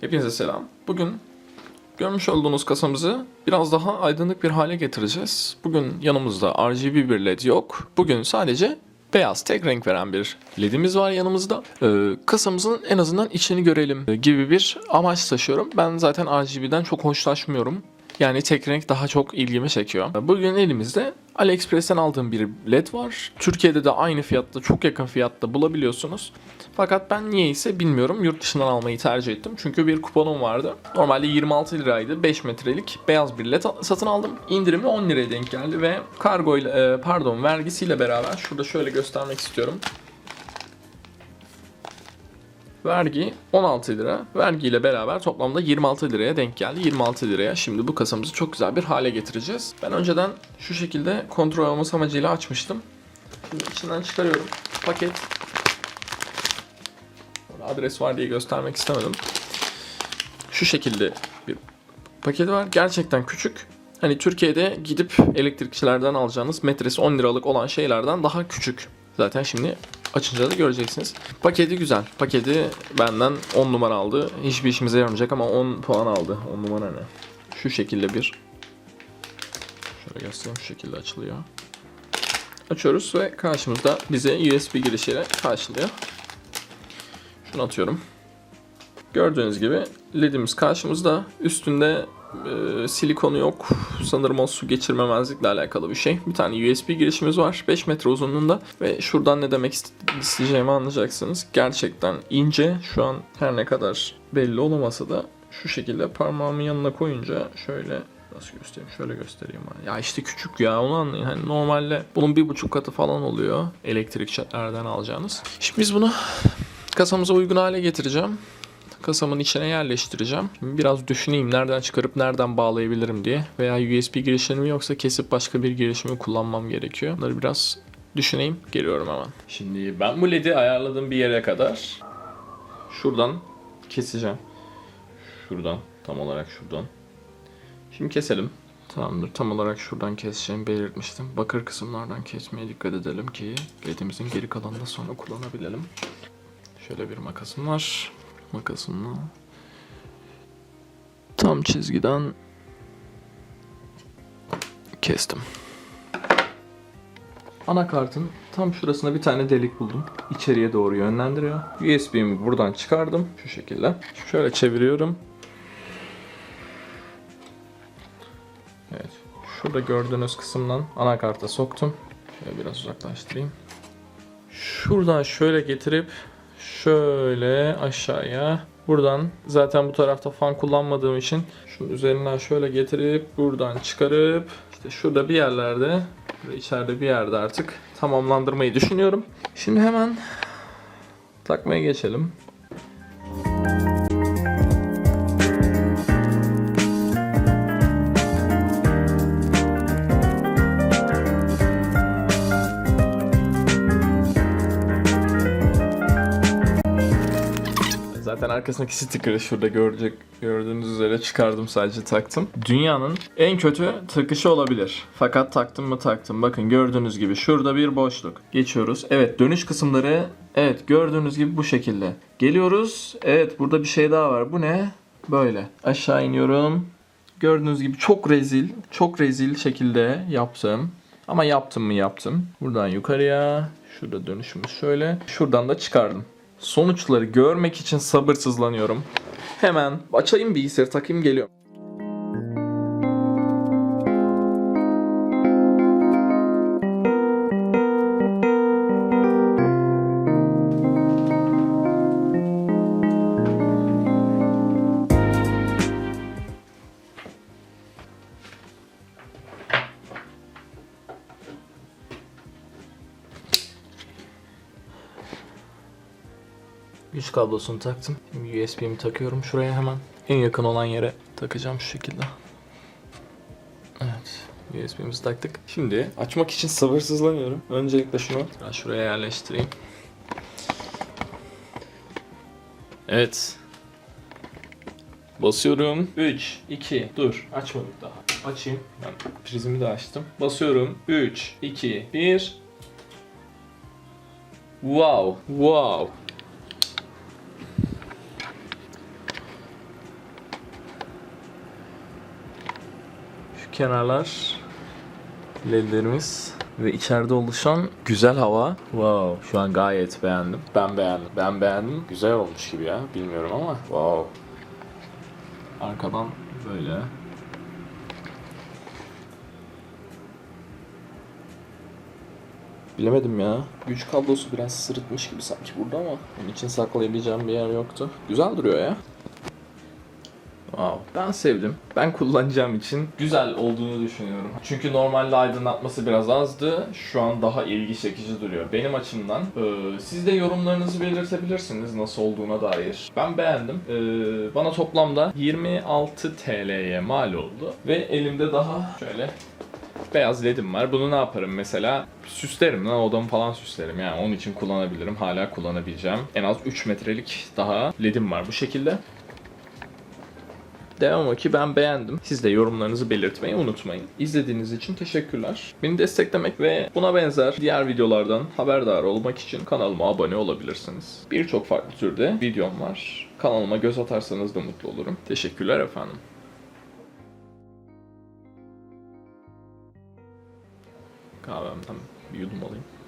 Hepinize selam. Bugün görmüş olduğunuz kasamızı biraz daha aydınlık bir hale getireceğiz. Bugün yanımızda RGB bir led yok. Bugün sadece beyaz tek renk veren bir ledimiz var yanımızda. Ee, kasamızın en azından içini görelim gibi bir amaç taşıyorum. Ben zaten RGB'den çok hoşlaşmıyorum. Yani tek renk daha çok ilgimi çekiyor. Bugün elimizde AliExpress'ten aldığım bir led var. Türkiye'de de aynı fiyatta, çok yakın fiyatta bulabiliyorsunuz. Fakat ben niyeyse bilmiyorum yurt dışından almayı tercih ettim. Çünkü bir kuponum vardı. Normalde 26 liraydı. 5 metrelik beyaz bir led satın aldım. İndirimi 10 liraya denk geldi ve kargo ile e, pardon vergisiyle beraber şurada şöyle göstermek istiyorum. Vergi 16 lira. Vergiyle beraber toplamda 26 liraya denk geldi. 26 liraya şimdi bu kasamızı çok güzel bir hale getireceğiz. Ben önceden şu şekilde kontrol olması amacıyla açmıştım. Şimdi içinden çıkarıyorum. Paket. Adres var diye göstermek istemedim. Şu şekilde bir paketi var. Gerçekten küçük. Hani Türkiye'de gidip elektrikçilerden alacağınız metresi 10 liralık olan şeylerden daha küçük. Zaten şimdi açınca da göreceksiniz. Paketi güzel. Paketi benden 10 numara aldı. Hiçbir işimize yaramayacak ama 10 puan aldı. 10 numara ne? Şu şekilde bir Şöyle göstereyim şu şekilde açılıyor. Açıyoruz ve karşımızda bize USB girişiyle karşılıyor. Şunu atıyorum. Gördüğünüz gibi ledimiz karşımızda. Üstünde e, silikonu yok. Sanırım o su geçirmemezlikle alakalı bir şey. Bir tane USB girişimiz var. 5 metre uzunluğunda. Ve şuradan ne demek iste- isteyeceğimi anlayacaksınız. Gerçekten ince. Şu an her ne kadar belli olamasa da şu şekilde parmağımın yanına koyunca şöyle Nasıl göstereyim? Şöyle göstereyim. Ya işte küçük ya onu anlayın. Hani normalde bunun bir buçuk katı falan oluyor. Elektrikçilerden alacağınız. Şimdi biz bunu kasamıza uygun hale getireceğim. Kasamın içine yerleştireceğim. Şimdi biraz düşüneyim nereden çıkarıp nereden bağlayabilirim diye. Veya USB girişimi yoksa kesip başka bir girişimi kullanmam gerekiyor. Bunları biraz düşüneyim. Geliyorum hemen. Şimdi ben bu ledi ayarladığım bir yere kadar şuradan keseceğim. Şuradan. Tam olarak şuradan. Şimdi keselim. Tamamdır. Tam olarak şuradan keseceğimi belirtmiştim. Bakır kısımlardan kesmeye dikkat edelim ki ledimizin geri kalanını sonra kullanabilelim. Şöyle bir makasım var. Makasımla tam çizgiden kestim. Anakartın tam şurasına bir tane delik buldum. İçeriye doğru yönlendiriyor. USB'mi buradan çıkardım. Şu şekilde. Şöyle çeviriyorum. Evet. Şurada gördüğünüz kısımdan anakarta soktum. Şöyle biraz uzaklaştırayım. Şuradan şöyle getirip şöyle aşağıya buradan zaten bu tarafta fan kullanmadığım için şunun üzerinden şöyle getirip buradan çıkarıp işte şurada bir yerlerde içeride bir yerde artık tamamlandırmayı düşünüyorum. Şimdi hemen takmaya geçelim. Zaten arkasındaki sticker'ı şurada görecek gördüğünüz üzere çıkardım sadece taktım. Dünyanın en kötü takışı olabilir. Fakat taktım mı taktım. Bakın gördüğünüz gibi şurada bir boşluk. Geçiyoruz. Evet dönüş kısımları evet gördüğünüz gibi bu şekilde. Geliyoruz. Evet burada bir şey daha var. Bu ne? Böyle. Aşağı iniyorum. Gördüğünüz gibi çok rezil, çok rezil şekilde yaptım. Ama yaptım mı yaptım. Buradan yukarıya. Şurada dönüşümüz şöyle. Şuradan da çıkardım. Sonuçları görmek için sabırsızlanıyorum. Hemen açayım bilgisayarı takayım geliyorum. Güç kablosunu taktım. USB'mi takıyorum şuraya hemen. En yakın olan yere takacağım şu şekilde. Evet. USB'mizi taktık. Şimdi açmak için sabırsızlanıyorum. Öncelikle şunu şuraya yerleştireyim. Evet. Basıyorum. 3, 2, dur. Açmadık daha. Açayım. Ben prizimi de açtım. Basıyorum. 3, 2, 1. Wow. Wow. Şu kenarlar ledlerimiz ve içeride oluşan güzel hava. Wow, şu an gayet beğendim. Ben beğendim. Ben beğendim. Güzel olmuş gibi ya. Bilmiyorum ama wow. Arkadan böyle. Bilemedim ya. Güç kablosu biraz sırıtmış gibi sanki burada ama onun için saklayabileceğim bir yer yoktu. Güzel duruyor ya. Wow. Ben sevdim. Ben kullanacağım için güzel olduğunu düşünüyorum. Çünkü normalde aydınlatması biraz azdı. Şu an daha ilgi çekici duruyor. Benim açımdan. Ee, siz de yorumlarınızı belirtebilirsiniz nasıl olduğuna dair. Ben beğendim. Ee, bana toplamda 26 TL'ye mal oldu. Ve elimde daha şöyle beyaz ledim var. Bunu ne yaparım mesela? Süslerim lan odamı falan süslerim yani onun için kullanabilirim. Hala kullanabileceğim. En az 3 metrelik daha ledim var bu şekilde. Devam o ki ben beğendim. Siz de yorumlarınızı belirtmeyi unutmayın. İzlediğiniz için teşekkürler. Beni desteklemek ve buna benzer diğer videolardan haberdar olmak için kanalıma abone olabilirsiniz. Birçok farklı türde videom var. Kanalıma göz atarsanız da mutlu olurum. Teşekkürler efendim. Kahvemden bir yudum alayım.